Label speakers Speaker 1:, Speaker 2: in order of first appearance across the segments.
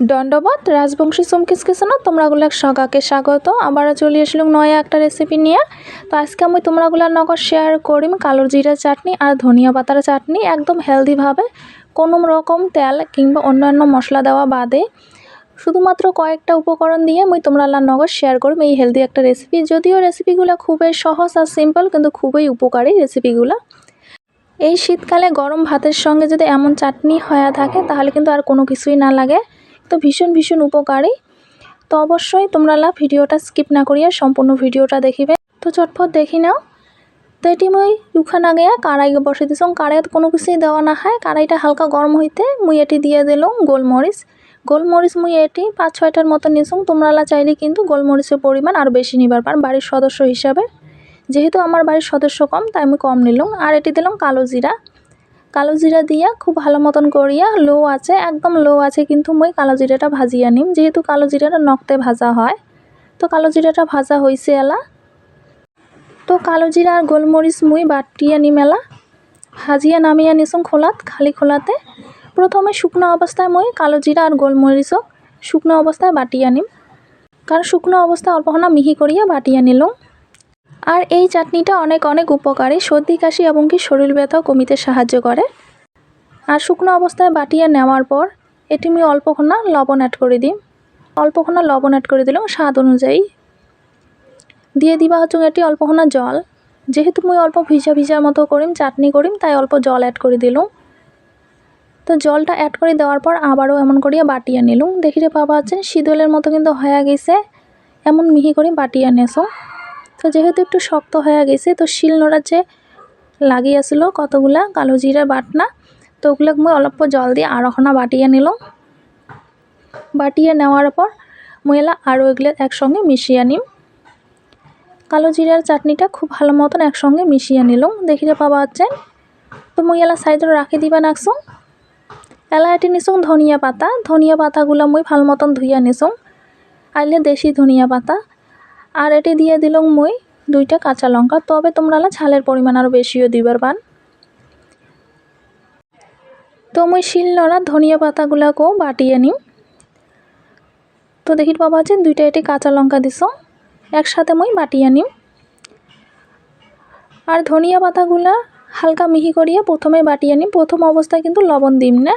Speaker 1: দণ্ডবাদ রাজবংশী চুমকিস কিচেনত তোমরাগুলাক সগাকে স্বাগত। আবার চলে আসলাম নয়া একটা রেসিপি নিয়ে। তো আজকে আমি তোমরাগুলার নগর শেয়ার করিম কালো জিরা চাটনি আর ধনিয়া পাতার চাটনি, একদম হেলদিভাবে কোনো রকম তেল কিংবা অন্যান্য মশলা দেওয়া বাদে। শুধুমাত্র কয়েকটা উপকরণ দিয়ে মুই তোমরালার নগর শেয়ার করব এই হেলদি একটা রেসিপি যদিও রেসিপিগুলো খুবই সহজ আর সিম্পল কিন্তু খুবই উপকারী রেসিপিগুলো এই শীতকালে গরম ভাতের সঙ্গে যদি এমন চাটনি হয়ে থাকে, তাহলে কিন্তু আর কোনো কিছুই না লাগে। তো ভীষণ ভীষণ উপকারী। তো অবশ্যই তোমরা লা ভিডিওটা স্কিপ না করিয়া সম্পূর্ণ ভিডিওটা দেখিবে। তো চটফট দেখি নাও। তো এটি মই দুখান আগে কারাই বসে দিছং কারাইত কোনো কিছুই দেওয়া না হয়। কারাইটা হালকা গরম হইতে মুই এটি দিয়ে দিলাম গোলমরিচ। গোলমরিচ মুই এটি পাঁচ ছয়টার মতো নিছং তোমরা চাইলে কিন্তু গোলমরিচের পরিমাণ আরও বেশি নিবার পার বাড়ির সদস্য হিসাবে। যেহেতু আমার বাড়ির সদস্য কম, তাই আমি কম নিলাম। আর এটি দিলাম কালো জিরা। কালো জিরা দিয়া খুব ভালো মতন করিয়া লো আছে, একদম লো আছে কিন্তু মই কালো জিরাটা ভাজিয়া নিম। যেহেতু কালো জিরাটা নখতে ভাজা হয়, তো কালো জিরাটা ভাজা হয়েছে এলা। তো কালো জিরা আর গোলমরিচ মুই বাটিয়া নিম এলা। ভাজিয়া নামিয়া নিছুং খোলাত, খালি খোলাতে। প্রথমে শুকনো অবস্থায় মই কালো জিরা আর গোলমরিচক শুকনো অবস্থায় বাটিয়া নিম। কারণ শুকনো অবস্থায় অল্পখানা মিহি করিয়া বাটিয়া নিলাম। আর এই চাটনিটা অনেক অনেক উপকারী। সর্দি, কাশি এবং কি শরীর ব্যথাও কমিতে সাহায্য করে। আর শুকনো অবস্থায় বাটিয়ে নেওয়ার পর এটি আমি অল্পক্ষণা লবণ অ্যাড করে দিই। অল্পক্ষণা লবণ অ্যাড করে দিলাম স্বাদ অনুযায়ী। দিয়ে দিবা হচ্ছে এটি অল্পক্ষণা জল। যেহেতু মুই অল্প ভিজা ভিজার মতো করিম, চাটনি করিম, তাই অল্প জল অ্যাড করে দিলাম। তো জলটা অ্যাড করে দেওয়ার পর আবারও এমন করিয়া বাটিয়ে নিলুম। দেখিতে পাবা আছেন শীতলের মতো কিন্তু হয়ে গেছে। এমন মিহি করে বাটিয়ে নেছো। তো যেহেতু একটু শক্ত হয়ে গেছে, তো শিল নোড়ার যে লাগিয়ে আসলো কতগুলা, কালো জিরা বাটনা, তো ওগুলো মুই অল্প জল দিয়ে আরোখনা বাটিয়ে নিলাম। বাটিয়ে নেওয়ার পর মুই এলা আরও এগুলো একসঙ্গে মিশিয়ে নিম। কালো জিরার চাটনিটা খুব ভালো মতন একসঙ্গে মিশিয়ে নিলাম দেখিতে পাবা হচ্ছে। তো মুই এলা সাইডে রাখি দিবা নাকসুম এলা এটি নিছুং ধনিয়া পাতা, ধনিয়া পাতাগুলো মুই ভালো মতন ধুইয়া নিছুং আইলে দেশি ধনিয়া পাতা আর এটি দিয়ে দিলাম মই দুইটা কাঁচা লঙ্কা। তবে তোমরা ঝালের পরিমাণ আরও বেশিও দিবার পান। তো মই শিল নড়া ধনিয়া পাতাগুলাকেও বাটিয়ে নিম। তো দেখি বাবা আছে দুইটা এটি কাঁচা লঙ্কা দিস একসাথে মই বাটিয়ে নিম। আর ধনিয়া পাতাগুলা হালকা মিহি করিয়া প্রথমে বাটিয়ে নিম। প্রথম অবস্থায় কিন্তু লবণ দিম না।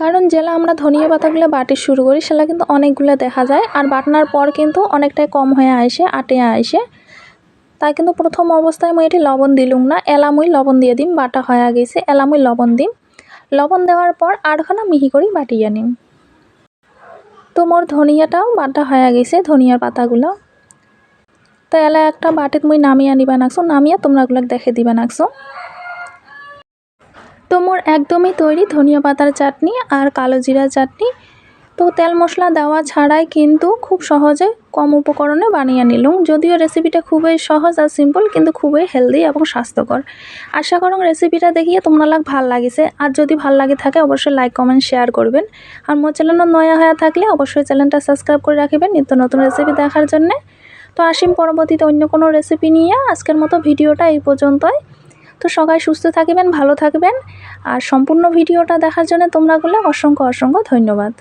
Speaker 1: কারণ জেলা আমরা ধনিয়া পাতাগুলো বাটি শুরু করি সেটা কিন্তু অনেকগুলো দেখা যায়। আর বাটনার পর কিন্তু অনেকটাই কম হয়ে আসে, আটে আসে। তাই কিন্তু প্রথম অবস্থায় মই এটি লবণ দিলুম না, এলামুই লবণ দিয়ে দিম, বাটা হয়ে গেছে, এলামুই লবণ দিম। লবণ দেওয়ার পর আটখানা মিহি করে বাটিয়ে নিম। তো মোর ধনিয়াটাও বাটা হয়ে গেছে, ধনিয়ার পাতাগুলো। তো এলা একটা বাটিত মুই নামিয়ে নিবা নাকছো, নামিয়ে তোমরাগুলো দেখে দিবা নাকছো। মোর একদমই তৈরি ধনিয়া পাতার চাটনি আর কালো জিরা চাটনি। তো তেল মশলা দেওয়া ছাড়াই কিন্তু খুব সহজে কম উপকরণে বানিয়ে নিলাম। যদিও রেসিপিটা খুবই সহজ আর সিম্পল কিন্তু খুবই হেলদি এবং স্বাস্থ্যকর। আশা করং রেসিপিটা দেখিয়ে তোমরা লাগ ভালো লাগিছে। আর যদি ভালো লাগে থাকে, অবশ্যই লাইক কমেন্ট শেয়ার করবেন। আর মোর চ্যানেল নয়া হয়ে থাকলে অবশ্যই চ্যানেলটা সাবস্ক্রাইব করে রাখবেন নিত্য নতুন রেসিপি দেখার জন্যে। তো আসিম পরবর্তীতে অন্য কোনো রেসিপি নিয়ে। আজকের মতো ভিডিওটা এই পর্যন্তই। তো সবাই সুস্থ থাকবেন, ভালো থাকবেন। আর সম্পূর্ণ ভিডিওটা দেখার জন্য তোমরাগুলো অসংখ্য অসংখ্য ধন্যবাদ।